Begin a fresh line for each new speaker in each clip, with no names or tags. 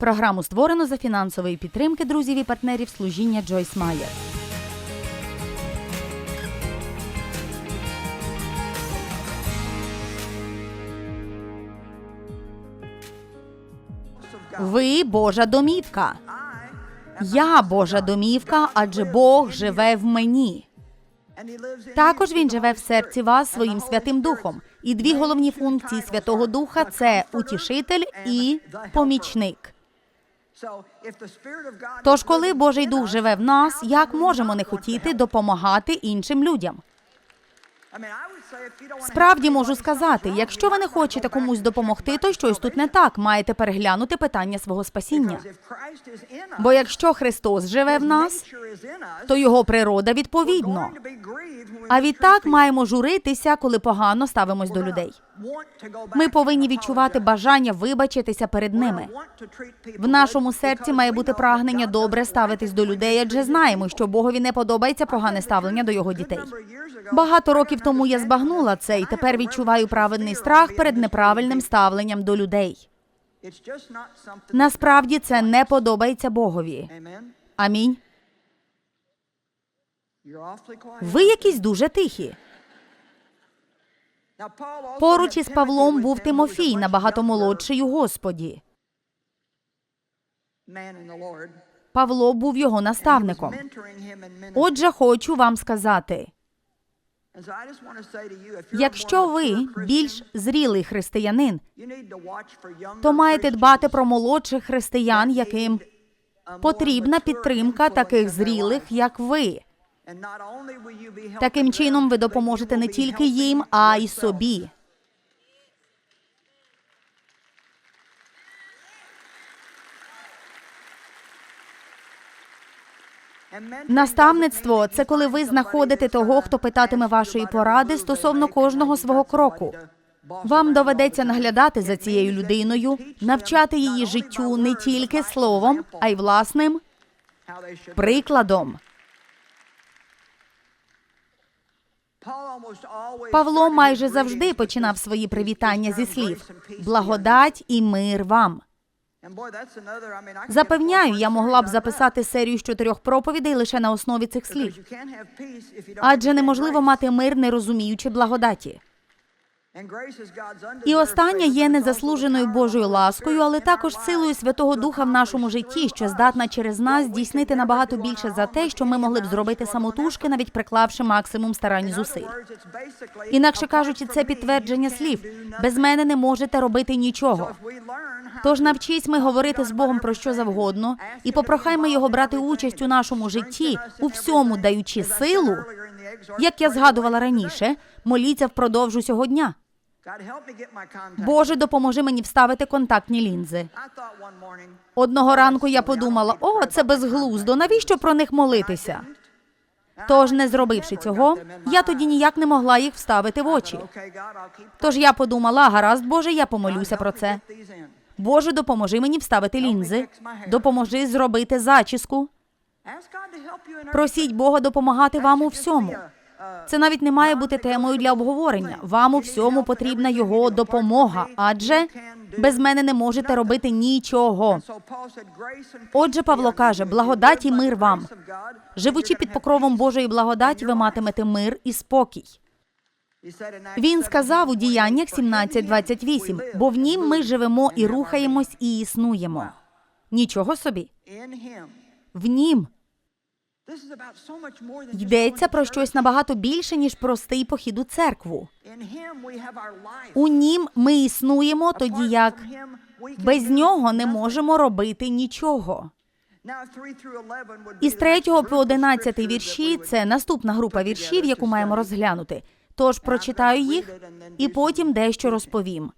Програму створено за фінансової підтримки друзів і партнерів служіння Джойс Майер. Ви Божа домівка. Я Божа домівка, адже Бог живе в мені. Також він живе в серці вас своїм святим духом. І дві головні функції Святого Духа це утішитель і помічник. Тож, коли Божий Дух живе в нас, як можемо не хотіти допомагати іншим людям? Справді можу сказати, якщо ви не хочете комусь допомогти, то щось тут не так. Маєте переглянути питання свого спасіння. Бо якщо Христос живе в нас, то його природа відповідно. А відтак маємо журитися, коли погано ставимось до людей. Ми повинні відчувати бажання вибачитися перед ними. В нашому серці має бути прагнення добре ставитись до людей, адже знаємо, що Богові не подобається погане ставлення до його дітей. Багато років тому я збагнула це і тепер відчуваю праведний страх перед неправильним ставленням до людей. Насправді це не подобається Богові. Амінь. Ви якісь дуже тихі. Поруч із Павлом був Тимофій, набагато молодший у Господі. Павло був його наставником. Отже, хочу вам сказати: якщо ви більш зрілий християнин, то маєте дбати про молодших християн, яким потрібна підтримка таких зрілих, як ви. Таким чином ви допоможете не тільки їм, а й собі. Наставництво це коли ви знаходите того, хто питатиме вашої поради стосовно кожного свого кроку. Вам доведеться наглядати за цією людиною, навчати її життю не тільки словом, а й власним прикладом. Павло майже завжди починав свої привітання зі слів благодать і мир вам. Запевняю, я могла б записати серію з чотирьох проповідей лише на основі цих слів. Адже неможливо мати мир, не розуміючи благодаті. І останнє є незаслуженою Божою ласкою, але також силою Святого Духа в нашому житті, що здатна через нас здійснити набагато більше за те, що ми могли б зробити самотужки, навіть приклавши максимум старань зусиль. Інакше кажучи, це підтвердження слів. Без мене не можете робити нічого. Тож навчись ми говорити з Богом про що завгодно, і попрохаймо його брати участь у нашому житті, у всьому даючи силу. Як я згадувала раніше, моліться впродовж усього дня. Боже, допоможи мені вставити контактні лінзи. Одного ранку я подумала: о, це безглуздо. Навіщо про них молитися? Тож, не зробивши цього, я тоді ніяк не могла їх вставити в очі. Тож я подумала, гаразд, Боже, я помолюся про це. Боже, допоможи мені вставити лінзи, допоможи зробити зачіску. Просіть Бога допомагати вам у всьому. Це навіть не має бути темою для обговорення. Вам у всьому потрібна його допомога, адже без мене не можете робити нічого. Отже, Павло каже: благодать і мир вам. Живучи під покровом Божої благодаті, ви матимете мир і спокій. Він сказав у діяннях 17.28, бо в нім ми живемо і рухаємось, і існуємо. Нічого собі. В нім йдеться про щось набагато більше, ніж простий похід у церкву. У нім ми існуємо, тоді як без нього не можемо робити нічого. Із 3 по 11 вірші це наступна група віршів, яку маємо розглянути. Тож прочитаю їх і потім дещо розповім.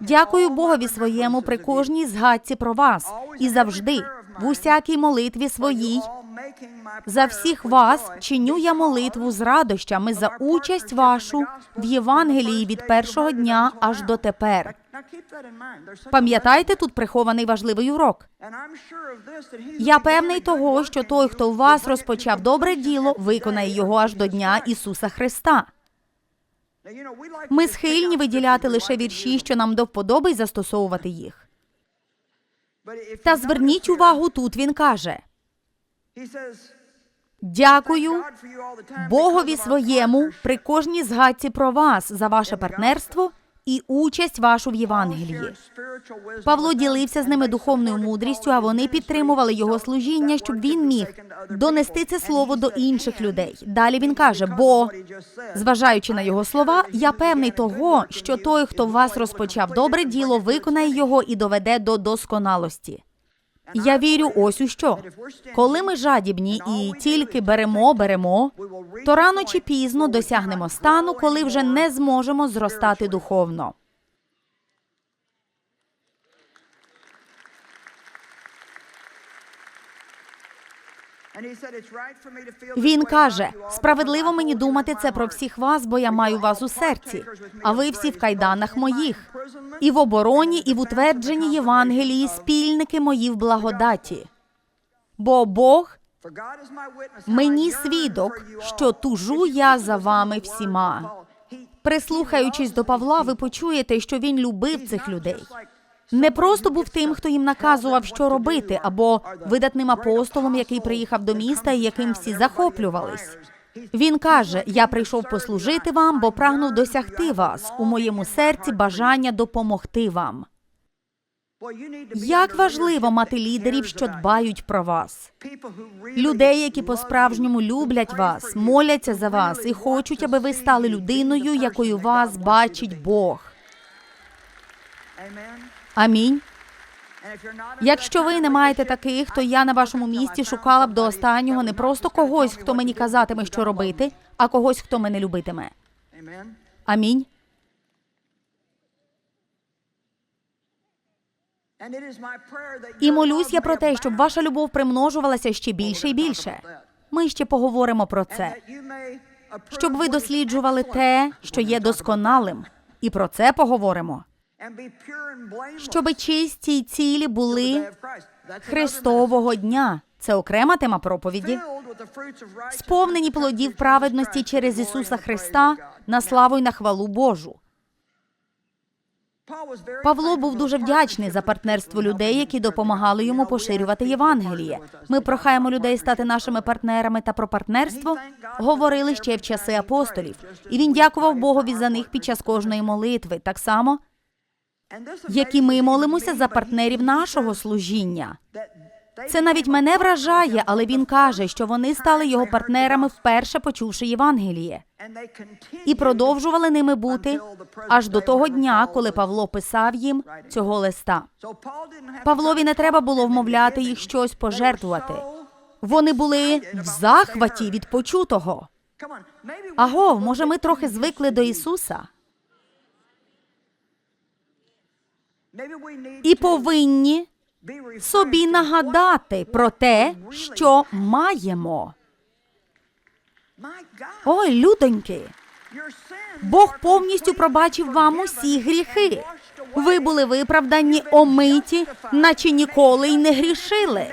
Дякую Богові своєму при кожній згадці про вас і завжди, в усякій молитві своїй. За всіх вас чиню я молитву з радощами за участь вашу в Євангелії від першого дня аж до тепер. Пам'ятайте тут прихований важливий урок. Я певний того, що той, хто в вас розпочав добре діло, виконає його аж до дня Ісуса Христа. Ми схильні виділяти лише вірші, що нам до вподоби, й застосовувати їх. Та зверніть увагу, тут він каже: Дякую Богові своєму при кожній згадці про вас за ваше партнерство і участь вашу в Євангелії. Павло ділився з ними духовною мудрістю, а вони підтримували його служіння, щоб він міг донести це слово до інших людей. Далі він каже: бо, зважаючи на його слова, я певний того, що той, хто в вас розпочав добре діло, виконає його і доведе до досконалості. Я вірю ось у що. Коли ми жадібні і тільки беремо, беремо, то рано чи пізно досягнемо стану, коли вже не зможемо зростати духовно. Він каже: справедливо мені думати це про всіх вас, бо я маю вас у серці, а ви всі в кайданах моїх, і в обороні, і в утвердженні Євангелії спільники мої в благодаті. Бо Бог мені свідок, що тужу я за вами всіма. Прислухаючись до Павла, ви почуєте, що він любив цих людей. Не просто був тим, хто їм наказував, що робити, або видатним апостолом, який приїхав до міста і яким всі захоплювались. Він каже: Я прийшов послужити вам, бо прагнув досягти вас у моєму серці бажання допомогти вам. Як важливо мати лідерів, що дбають про вас, людей, які по-справжньому люблять вас, моляться за вас і хочуть, аби ви стали людиною, якою вас бачить Бог. Амінь. Якщо ви не маєте таких, то я на вашому місці шукала б до останнього не просто когось, хто мені казатиме, що робити, а когось, хто мене любитиме. Амінь. І молюсь я про те, щоб ваша любов примножувалася ще більше і більше. Ми ще поговоримо про це. Щоб ви досліджували те, що є досконалим, і про це поговоримо. Щоби чисті й цілі були Христового дня. Це окрема тема проповіді. Сповнені плодів праведності через Ісуса Христа на славу й на хвалу Божу. Павло був дуже вдячний за партнерство людей, які допомагали йому поширювати Євангеліє. Ми прохаємо людей стати нашими партнерами та про партнерство говорили ще в часи апостолів, і він дякував Богові за них під час кожної молитви, так само як і ми молимося за партнерів нашого служіння. Це навіть мене вражає, але він каже, що вони стали його партнерами вперше почувши Євангеліє, і продовжували ними бути аж до того дня, коли Павло писав їм цього листа. Павлові не треба було вмовляти їх щось пожертвувати. Вони були в захваті від почутого. Аго, може, ми трохи звикли до Ісуса і повинні собі нагадати про те, що маємо. Ой, людоньки, Бог повністю пробачив вам усі гріхи. Ви були виправдані, омиті, наче ніколи й не грішили.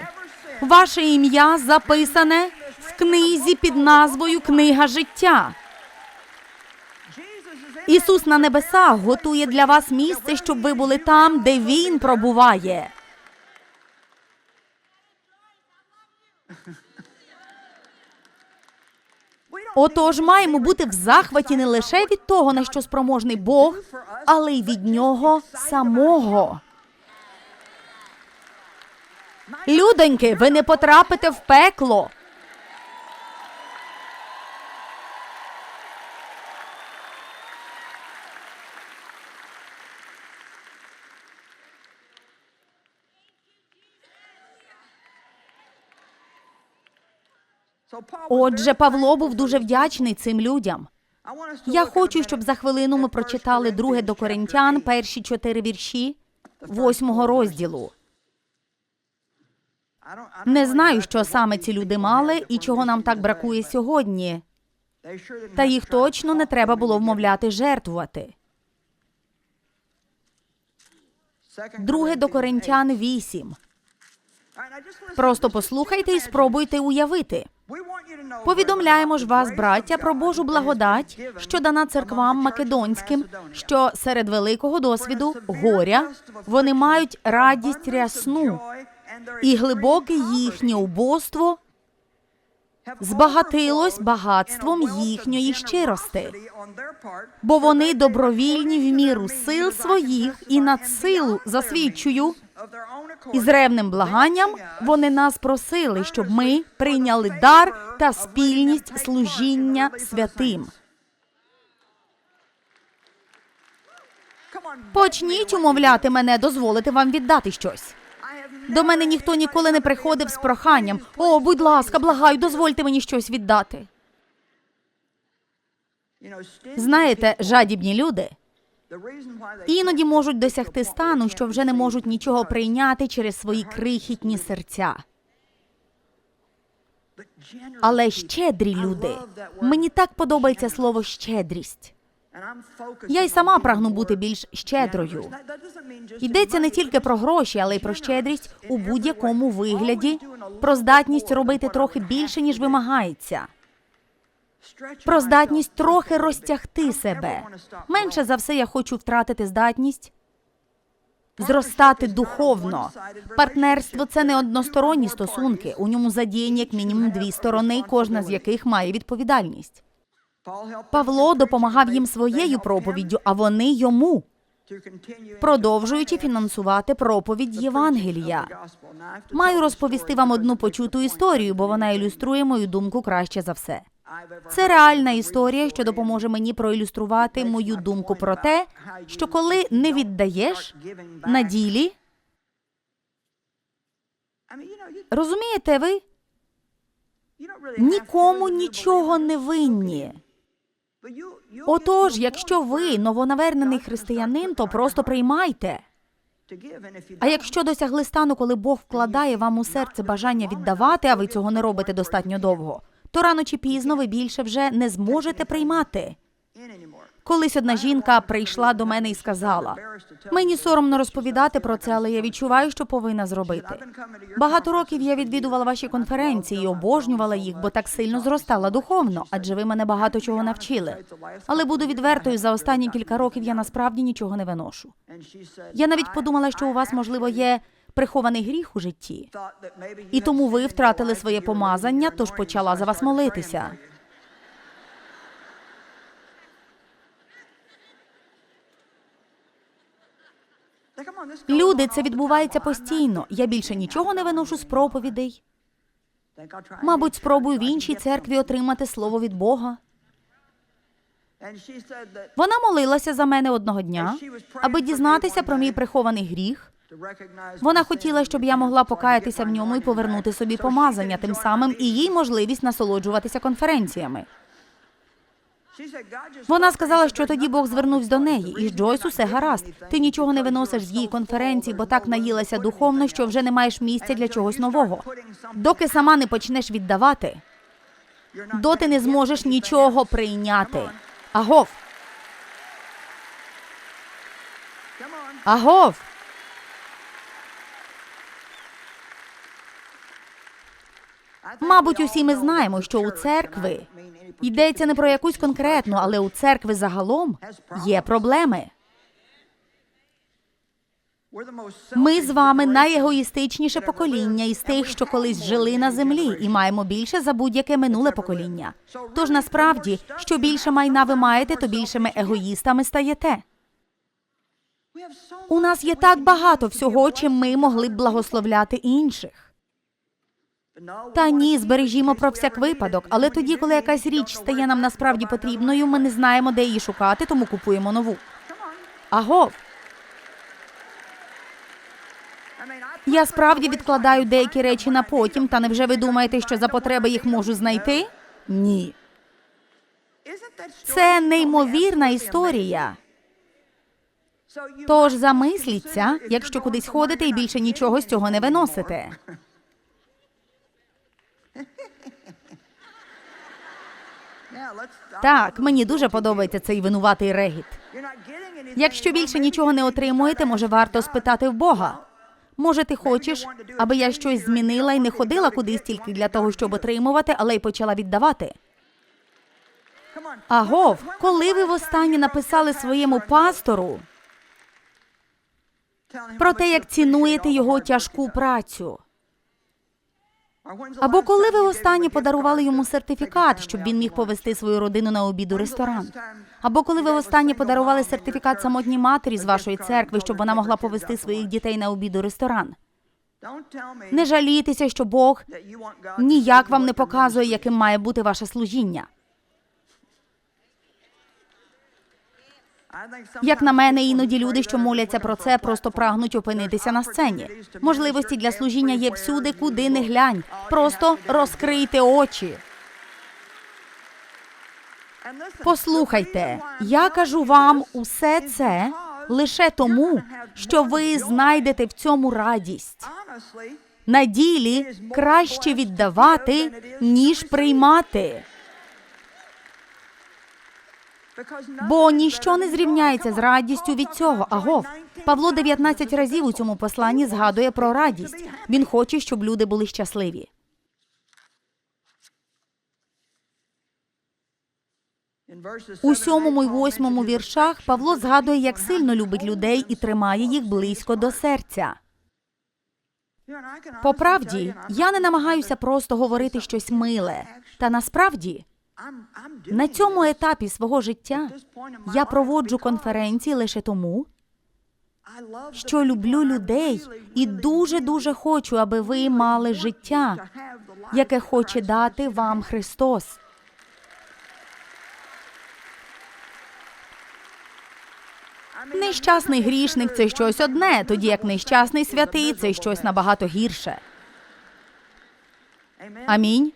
Ваше ім'я записане в книзі під назвою Книга життя. Ісус на небесах готує для вас місце, щоб ви були там, де Він пробуває. Отож, маємо бути в захваті не лише від того, на що спроможний Бог, але й від нього самого. Людоньки, ви не потрапите в пекло. Отже, Павло був дуже вдячний цим людям. Я хочу, щоб за хвилину ми прочитали друге до Коринтян, перші чотири вірші восьмого розділу. Не знаю, що саме ці люди мали і чого нам так бракує сьогодні. Та їх точно не треба було вмовляти жертвувати. Друге до Коринтян 8. Просто послухайте і спробуйте уявити. Повідомляємо ж вас, браття, про Божу благодать, що дана церквам македонським, що серед великого досвіду горя вони мають радість рясну і глибоке їхнє убоство збагатилось багатством їхньої щирости, бо вони добровільні в міру сил своїх і надсилу засвідчую. І з ревним благанням вони нас просили, щоб ми прийняли дар та спільність служіння святим. Почніть умовляти мене дозволити вам віддати щось. До мене ніхто ніколи не приходив з проханням. О, будь ласка, благаю, дозвольте мені щось віддати. Знаєте, жадібні люди іноді можуть досягти стану, що вже не можуть нічого прийняти через свої крихітні серця. Але щедрі люди. Мені так подобається слово щедрість. Я й сама прагну бути більш щедрою. Йдеться не тільки про гроші, але й про щедрість у будь-якому вигляді, про здатність робити трохи більше, ніж вимагається, про здатність трохи розтягти себе. Менше за все я хочу втратити здатність зростати духовно. Партнерство це не односторонні стосунки. У ньому задіяні як мінімум дві сторони, кожна з яких має відповідальність. Павло допомагав їм своєю проповіддю, а вони йому, продовжуючи фінансувати проповідь Євангелія. Маю розповісти вам одну почуту історію, бо вона ілюструє мою думку краще за все. Це реальна історія, що допоможе мені проілюструвати мою думку про те, що коли не віддаєш на ділі, розумієте ви, нікому нічого не винні. Отож, якщо ви новонавернений християнин, то просто приймайте. А якщо досягли стану, коли Бог вкладає вам у серце бажання віддавати, а ви цього не робите достатньо довго, то рано чи пізно ви більше вже не зможете приймати. Колись одна жінка прийшла до мене і сказала: мені соромно розповідати про це, але я відчуваю, що повинна зробити. Багато років я відвідувала ваші конференції і обожнювала їх, бо так сильно зростала духовно, адже ви мене багато чого навчили. Але буду відвертою, за останні кілька років я насправді нічого не виношу. Я навіть подумала, що у вас, можливо, є прихований гріх у житті, і тому ви втратили своє помазання, тож почала за вас молитися. Люди, це відбувається постійно. Я більше нічого не виношу з проповідей. Мабуть, спробую в іншій церкві отримати слово від Бога. Вона молилася за мене одного дня, аби дізнатися про мій прихований гріх. Вона хотіла, щоб я могла покаятися в ньому і повернути собі помазання, тим самим і їй можливість насолоджуватися конференціями. Вона сказала, що тоді Бог звернувся до неї, і Джойс усе гаразд. Ти нічого не виносиш з її конференції, бо так наїлася духовно, що вже не маєш місця для чогось нового. Доки сама не почнеш віддавати, доти не зможеш нічого прийняти. Агов. Агов. Мабуть, усі ми знаємо, що у церкви йдеться не про якусь конкретну, але у церкви загалом є проблеми. Ми з вами найегоїстичніше покоління із тих, що колись жили на землі, і маємо більше за будь-яке минуле покоління. Тож насправді, що більше майна ви маєте, то більшими егоїстами стаєте. У нас є так багато всього, чим ми могли б благословляти інших. Та ні, збережімо про всяк випадок. Але тоді, коли якась річ стає нам насправді потрібною, ми не знаємо, де її шукати, тому купуємо нову. Агов. Я справді відкладаю деякі речі на потім, та невже ви думаєте, що за потреби їх можу знайти? Ні. Це неймовірна історія. Тож замисліться, якщо кудись ходите і більше нічого з цього не виносите. Так, мені дуже подобається цей винуватий регіт. Якщо більше нічого не отримуєте, може варто спитати в Бога. Може, ти хочеш, аби я щось змінила і не ходила кудись тільки для того, щоб отримувати, але й почала віддавати. Агов, коли ви востаннє написали своєму пастору про те, як цінуєте його тяжку працю? Або коли ви останнє подарували йому сертифікат, щоб він міг повести свою родину на обід у ресторан? Або коли ви останнє подарували сертифікат самотній матері з вашої церкви, щоб вона могла повести своїх дітей на обід у ресторан? Не жалійтеся, що Бог ніяк вам не показує, яким має бути ваше служіння. Як на мене, іноді люди, що моляться про це, просто прагнуть опинитися на сцені. Можливості для служіння є всюди, куди не глянь. Просто розкрийте очі. Послухайте, я кажу вам усе це лише тому, що ви знайдете в цьому радість. На ділі краще віддавати, ніж приймати. Бо ніщо не зрівняється з радістю від цього. Агов. Павло 19 разів у цьому посланні згадує про радість. Він хоче, щоб люди були щасливі. У сьомому й восьмому віршах Павло згадує, як сильно любить людей і тримає їх близько до серця. По правді, я не намагаюся просто говорити щось миле. Та насправді, на цьому етапі свого життя я проводжу конференції лише тому, що люблю людей і дуже дуже хочу, аби ви мали життя, яке хоче дати вам Христос. Нещасний грішник це щось одне, тоді як нещасний святий це щось набагато гірше. Амінь.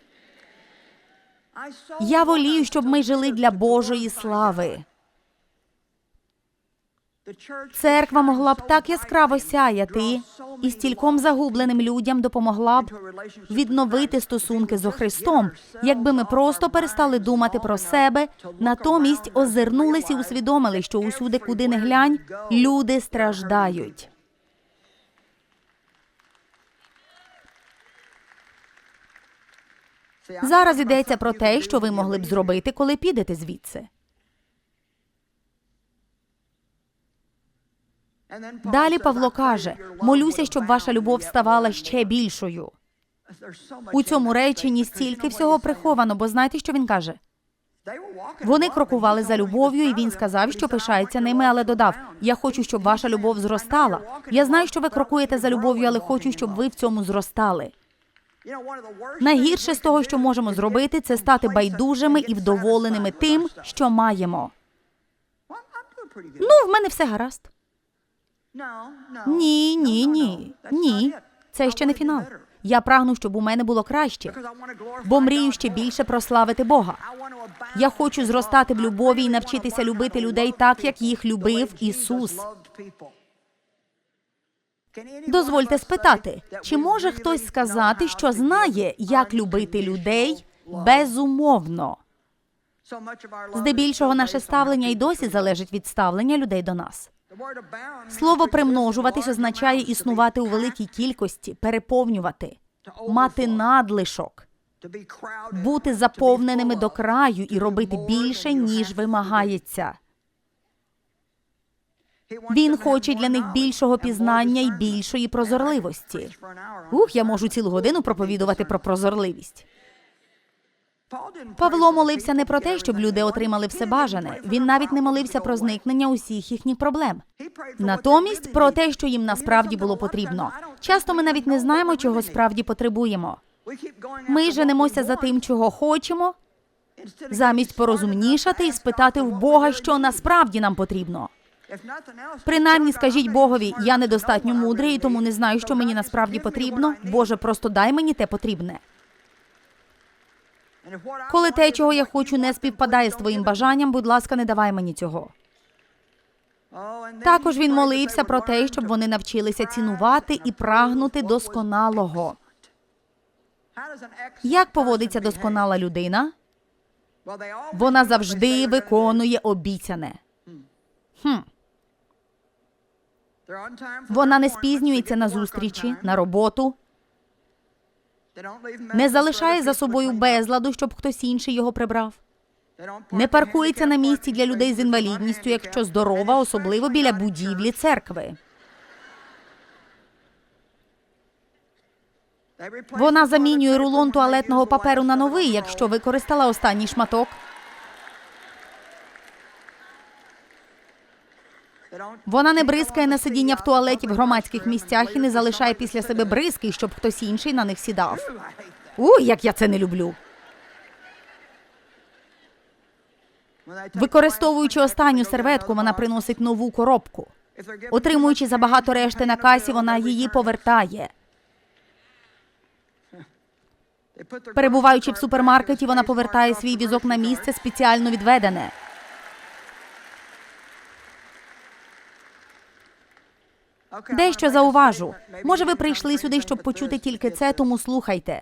Я волію, щоб ми жили для Божої слави. Церква могла б так яскраво сяяти і стільком загубленим людям допомогла б відновити стосунки зо Христом, якби ми просто перестали думати про себе, натомість озирнулися і усвідомили, що усюди, куди не глянь, люди страждають. Зараз йдеться про те, що ви могли б зробити, коли підете звідси. Далі Павло каже: молюся, щоб ваша любов ставала ще більшою. У цьому реченні стільки всього приховано, бо знаєте, що він каже? Вони крокували за любов'ю, і він сказав, що пишається ними, але додав: Я хочу, щоб ваша любов зростала. Я знаю, що ви крокуєте за любов'ю, але хочу, щоб ви в цьому зростали. Найгірше з того, що можемо зробити, це стати байдужими і вдоволеними тим, що маємо. Ну, в мене все гаразд. Ні, ні, ні, ні. Це ще не фінал. Я прагну, щоб у мене було краще, бо мрію ще більше прославити Бога. Я хочу зростати в любові і навчитися любити людей так, як їх любив Ісус. Дозвольте спитати, чи може хтось сказати, що знає, як любити людей безумовно? Здебільшого наше ставлення й досі залежить від ставлення людей до нас. Слово примножуватись означає існувати у великій кількості, переповнювати, мати надлишок, бути заповненими до краю і робити більше, ніж вимагається. Він хоче для них більшого пізнання і більшої прозорливості. Ух, я можу цілу годину проповідувати про прозорливість. Павло молився не про те, щоб люди отримали все бажане. Він навіть не молився про зникнення усіх їхніх проблем. Натомість про те, що їм насправді було потрібно. Часто ми навіть не знаємо, чого справді потребуємо. Ми женемося за тим, чого хочемо, замість порозумнішати і спитати в Бога, що насправді нам потрібно. Принаймні скажіть Богові, я недостатньо мудрий, тому не знаю, що мені насправді потрібно. Боже, просто дай мені те потрібне. Коли те, чого я хочу, не співпадає з твоїм бажанням, будь ласка, не давай мені цього. Також він молився про те, щоб вони навчилися цінувати і прагнути досконалого. Як поводиться досконала людина? Вона завжди виконує обіцяне. Хм. Вона не спізнюється на зустрічі, на роботу, не залишає за собою безладу, щоб хтось інший його прибрав. Не паркується на місці для людей з інвалідністю, якщо здорова, особливо біля будівлі церкви. Вона замінює рулон туалетного паперу на новий, якщо використала останній шматок. Вона не бризкає на сидіння в туалеті в громадських місцях і не залишає після себе бризки, щоб хтось інший на них сідав. Уй, як я це не люблю. Використовуючи останню серветку, вона приносить нову коробку. Отримуючи забагато решти на касі, вона її повертає. Перебуваючи в супермаркеті, вона повертає свій візок на місце спеціально відведене. Дещо зауважу. Може, ви прийшли сюди, щоб почути тільки це, тому слухайте.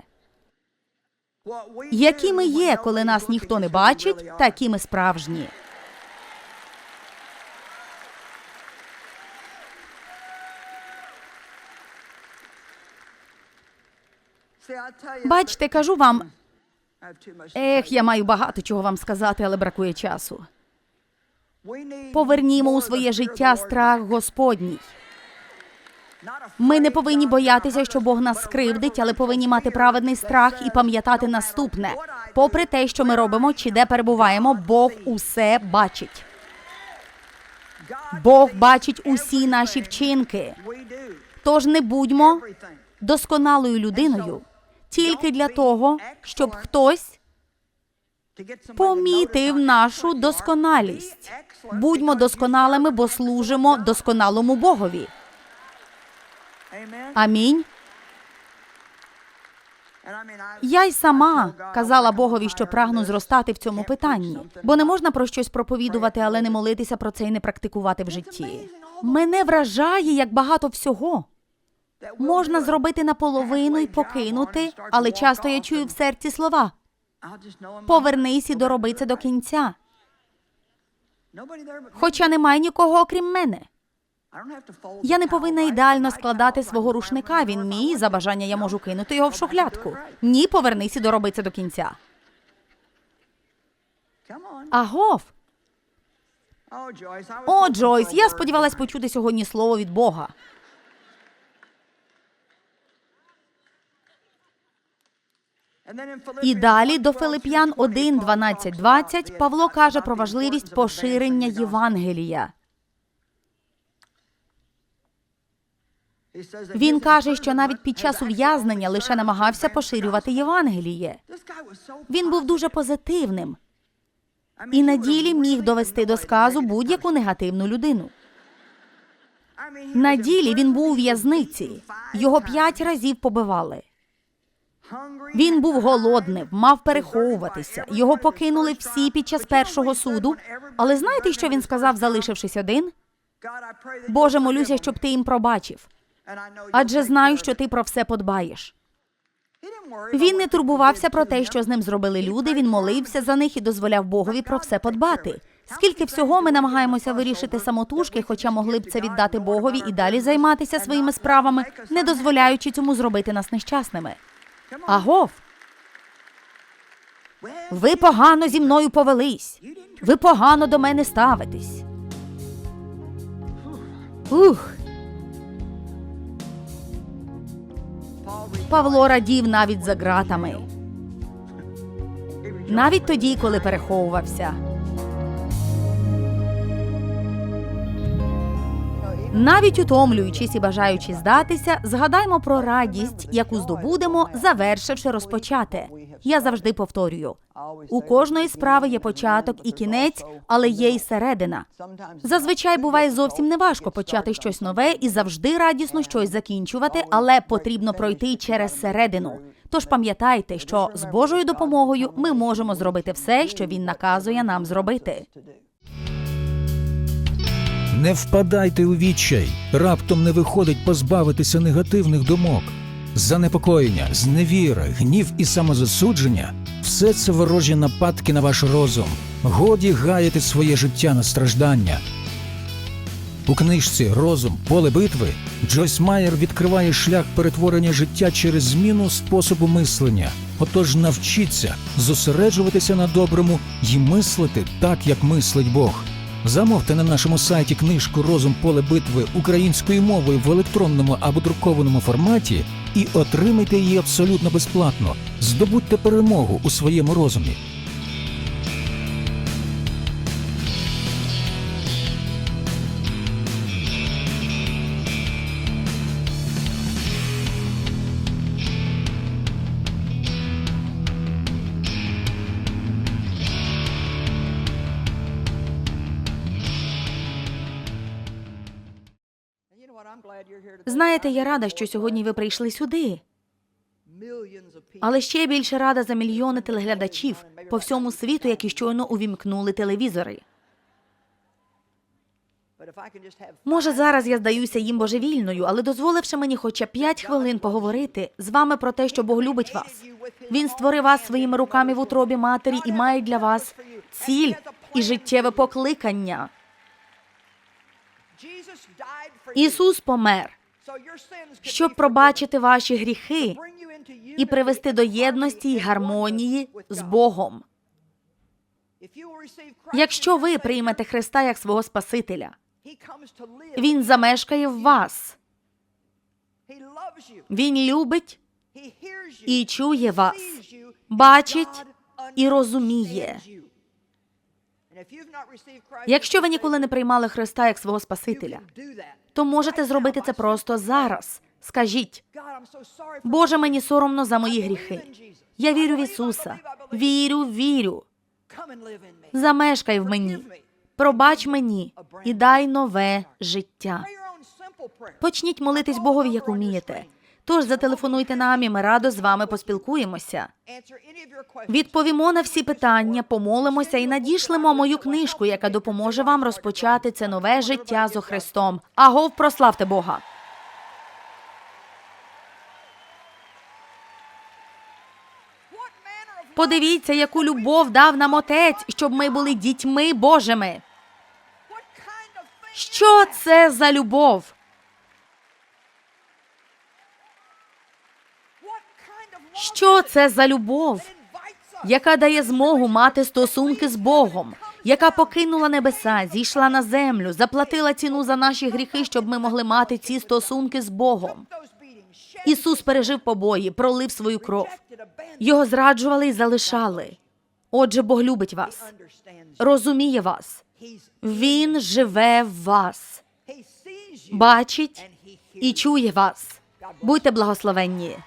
Які ми є, коли нас ніхто не бачить, такі ми справжні. Бачите, кажу вам, ех, я маю багато чого вам сказати, але бракує часу. Повернімо у своє життя страх Господній. Ми не повинні боятися, що Бог нас скривдить, але повинні мати праведний страх і пам'ятати наступне. Попри те, що ми робимо чи де перебуваємо, Бог усе бачить. Бог бачить усі наші вчинки. Тож не будьмо досконалою людиною тільки для того, щоб хтось помітив нашу досконалість. Будьмо досконалими, бо служимо досконалому Богові. Амінь. Я й сама казала Богові, що прагну зростати в цьому питанні, бо не можна про щось проповідувати, але не молитися про це і не практикувати в житті. Мене вражає, як багато всього можна зробити наполовину і покинути, але часто я чую в серці слова: повернись і дороби це до кінця. Хоча немає нікого окрім мене. Я не повинна ідеально складати свого рушника. Він мій за бажання я можу кинути його в шухлядку. Ні, повернись і дороби це до кінця. Агов. О, Джойс, я сподівалась почути сьогодні слово від Бога. І далі до Филип'ян 1, 12, 20 Павло каже про важливість поширення Євангелія. Він каже, що навіть під час ув'язнення лише намагався поширювати Євангеліє. Він був дуже позитивним і на ділі міг довести до сказу будь-яку негативну людину. На ділі він був у в'язниці. Його п'ять разів побивали. Він був голодним, мав переховуватися. Його покинули всі під час першого суду. Але знаєте, що він сказав, залишившись один? Боже, молюся, щоб ти їм пробачив. Адже знаю, що ти про все подбаєш. Він не турбувався про те, що з ним зробили люди. Він молився за них і дозволяв Богові про все подбати. Скільки всього ми намагаємося вирішити самотужки, хоча могли б це віддати Богові і далі займатися своїми справами, не дозволяючи цьому зробити нас нещасними. Агов, ви погано зі мною повелись. Ви погано до мене ставитесь. Ух. Павло радів навіть за ґратами. Навіть тоді, коли переховувався. Навіть утомлюючись і бажаючи здатися, згадаймо про радість, яку здобудемо, завершивши розпочати. Я завжди повторюю: у кожної справи є початок і кінець, але є й середина. Зазвичай буває зовсім неважко почати щось нове і завжди радісно щось закінчувати, але потрібно пройти через середину. Тож пам'ятайте, що з Божою допомогою ми можемо зробити все, що він наказує нам зробити.
Не впадайте у відчай, раптом не виходить позбавитися негативних думок. Занепокоєння, зневіра, гнів і самозасудження все це ворожі нападки на ваш розум. Годі гаяти своє життя на страждання. У книжці Розум, поле битви Джойс Майер відкриває шлях перетворення життя через зміну способу мислення. Отож навчіться зосереджуватися на доброму і мислити так, як мислить Бог. Замовте на нашому сайті книжку Розум поле битви українською мовою в електронному або друкованому форматі і отримайте її абсолютно безплатно. Здобудьте перемогу у своєму розумі.
Знаєте, я рада, що сьогодні ви прийшли сюди. Але ще більше рада за мільйони телеглядачів по всьому світу, які щойно увімкнули телевізори. Може, зараз я здаюся їм божевільною, але дозволивши мені хоча п'ять хвилин поговорити з вами про те, що Бог любить вас. Він створив вас своїми руками в утробі матері і має для вас ціль і життєве покликання. Ісус помер, щоб пробачити ваші гріхи і привести до єдності й гармонії з Богом. Якщо ви приймете Христа як свого Спасителя, Він замешкає в вас. Він любить і чує вас, бачить і розуміє. Якщо ви ніколи не приймали Христа як свого Спасителя, то можете зробити це просто зараз. Скажіть, Боже, мені соромно за мої гріхи. Я вірю в Ісуса. Вірю, вірю. Замешкай в мені. Пробач мені і дай нове життя. Почніть молитись Богові, як умієте. Тож зателефонуйте нам, і ми радо з вами поспілкуємося. Відповімо на всі питання, помолимося і надішлемо мою книжку, яка допоможе вам розпочати це нове життя зо Христом. Агов, прославте Бога! Подивіться, яку любов дав нам Отець, щоб ми були дітьми Божими. Що це за любов? Що це за любов, яка дає змогу мати стосунки з Богом, яка покинула небеса, зійшла на землю, заплатила ціну за наші гріхи, щоб ми могли мати ці стосунки з Богом. Ісус пережив побої, пролив свою кров. Його зраджували і залишали. Отже, Бог любить вас, розуміє вас. Він живе в вас, бачить і чує вас. Будьте благословенні.